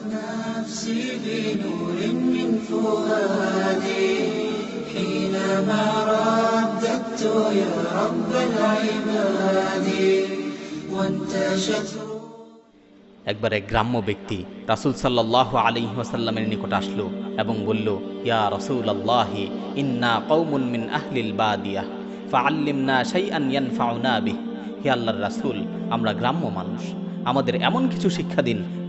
أشرقت نفسي بنور من فؤادي حينما رددت يا رب العباد وانتشت একবার এক গ্রাম্য ব্যক্তি রাসুল সাল্লাহ আলী ওয়াসাল্লামের নিকট আসলো এবং বলল ইয়া রসুল আল্লাহি ইন্না কৌমুন মিন আহলিল বাদিয়া ফাআল্লিমনা শাইআন ইয়ানফাউনা বিহ হে আল্লাহর রাসূল আমরা গ্রাম্য মানুষ আমাদের এমন কিছু শিক্ষা দিন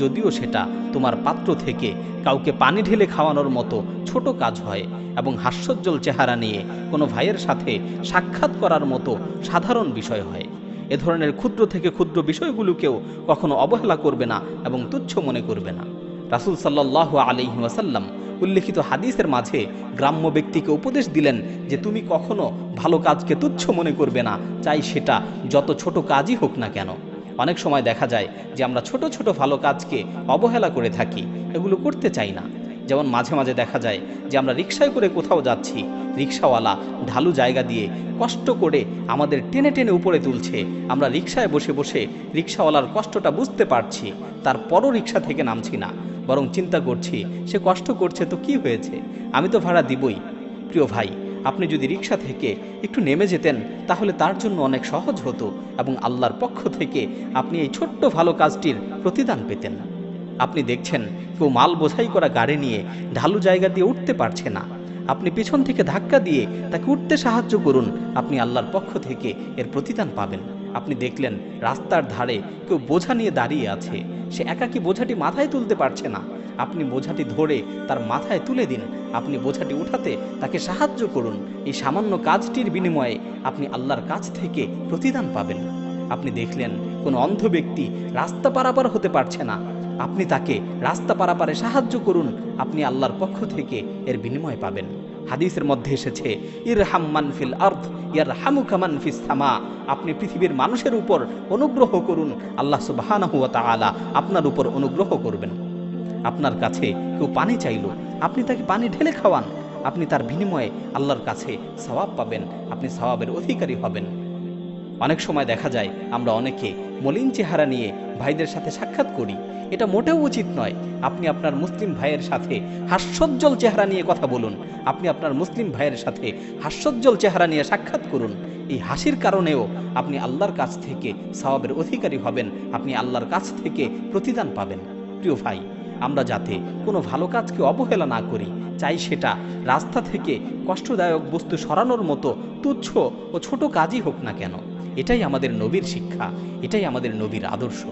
যদিও সেটা তোমার পাত্র থেকে কাউকে পানি ঢেলে খাওয়ানোর মতো ছোট কাজ হয় এবং হাস্যোজ্জ্বল চেহারা নিয়ে কোনো ভাইয়ের সাথে সাক্ষাৎ করার মতো সাধারণ বিষয় হয়। এ ধরনের ক্ষুদ্র থেকে ক্ষুদ্র বিষয়গুলোকেও কখনো অবহেলা করবে না এবং তুচ্ছ মনে করবে না। রাসুল সাল্লাহ আলহি ওয়াসাল্লাম উল্লেখিত হাদিসের মাঝে গ্রাম্য ব্যক্তিকে উপদেশ দিলেন যে তুমি কখনো ভালো কাজকে তুচ্ছ মনে করবে না, চাই সেটা যত ছোট কাজই হোক না কেন। অনেক সময় দেখা যায় যে আমরা ছোট ছোট ভালো কাজকে অবহেলা করে থাকি, এগুলো করতে চাই না। যেমন মাঝে মাঝে দেখা যায় যে আমরা রিক্সায় করে কোথাও যাচ্ছি রিক্সাওয়ালা ঢালু জায়গা দিয়ে কষ্ট করে আমাদের টেনে টেনে উপরে তুলছে, আমরা রিক্সায় বসে বসে রিক্সাওয়ালার কষ্টটা বুঝতে পারছি তারপরও রিক্সা থেকে নামছি না, বরং চিন্তা করছি, সে কষ্ট করছে তো কি হয়েছে? আমি তো ভাড়া দিবই। প্রিয় ভাই আপনি যদি রিক্সা থেকে একটু নেমে যেতেন, তাহলে তার জন্য অনেক সহজ হতো এবং আল্লাহর পক্ষ থেকে আপনি এই ছোট্ট ভালো কাজটির প্রতিদান পেতেন। আপনি দেখছেন, কেউ মাল বোঝাই করা গাড়ি নিয়ে ঢালু জায়গা দিয়ে উঠতে পারছে না। আপনি পিছন থেকে ধাক্কা দিয়ে তাকে উঠতে সাহায্য করুন, আপনি আল্লাহর পক্ষ থেকে এর প্রতিদান পাবেন। আপনি দেখলেন, রাস্তার ধারে কেউ বোঝা নিয়ে দাঁড়িয়ে আছে। সে একাকি বোঝাটি মাথায় তুলতে পারছে না। আপনি বোঝাটি ধরে তার মাথায় তুলে দিন। আপনি বোঝাটি উঠাতে তাকে সাহায্য করুন। এই সামান্য কাজটির বিনিময়ে আপনি আল্লাহর কাছ থেকে প্রতিদান পাবেন। আপনি দেখলেন, কোনো অন্ধ ব্যক্তি রাস্তা পারাপার হতে পারছে না। আপনি তাকে রাস্তা পারাপারে সাহায্য করুন। আপনি আল্লাহর পক্ষ থেকে এর বিনিময় পাবেন। হাদিসের মধ্যে এসেছে ইর হাম্মান ফিল আর্থ ইয়ার হামুকামান ফিস সামা। আপনি পৃথিবীর মানুষের উপর অনুগ্রহ করুন। আল্লাহ সুবহানাহু ওয়া তাআলা আপনার উপর অনুগ্রহ করবেন। আপনার কাছে কেউ পানি চাইল, আপনি তাকে পানি ঢেলে খাওয়ান। আপনি তার বিনিময়ে আল্লাহর কাছে সওয়াব পাবেন, আপনি সওয়াবের অধিকারী হবেন। অনেক সময় দেখা যায়, আমরা অনেকে মলিন চেহারা নিয়ে ভাইদের সাথে সাক্ষাৎ করি। এটা মোটেও উচিত নয়, আপনি আপনার মুসলিম ভাইয়ের সাথে হাস্যোজ্জ্বল চেহারা নিয়ে কথা বলুন। আপনি আপনার মুসলিম ভাইয়ের সাথে হাস্যোজ্জ্বল চেহারা নিয়ে সাক্ষাৎ করুন। এই হাসির কারণেও আপনি আল্লাহর কাছ থেকে সওয়াবের অধিকারী হবেন, আপনি আল্লাহর কাছ থেকে প্রতিদান পাবেন। প্রিয় ভাই আমরা যাতে কোনো ভালো কাজকে অবহেলা না করি, চাই সেটা রাস্তা থেকে কষ্টদায়ক বস্তু সরানোর মতো তুচ্ছ ও ছোট কাজই হোক না কেন। এটাই আমাদের নবীর শিক্ষা, এটাই আমাদের নবীর আদর্শ।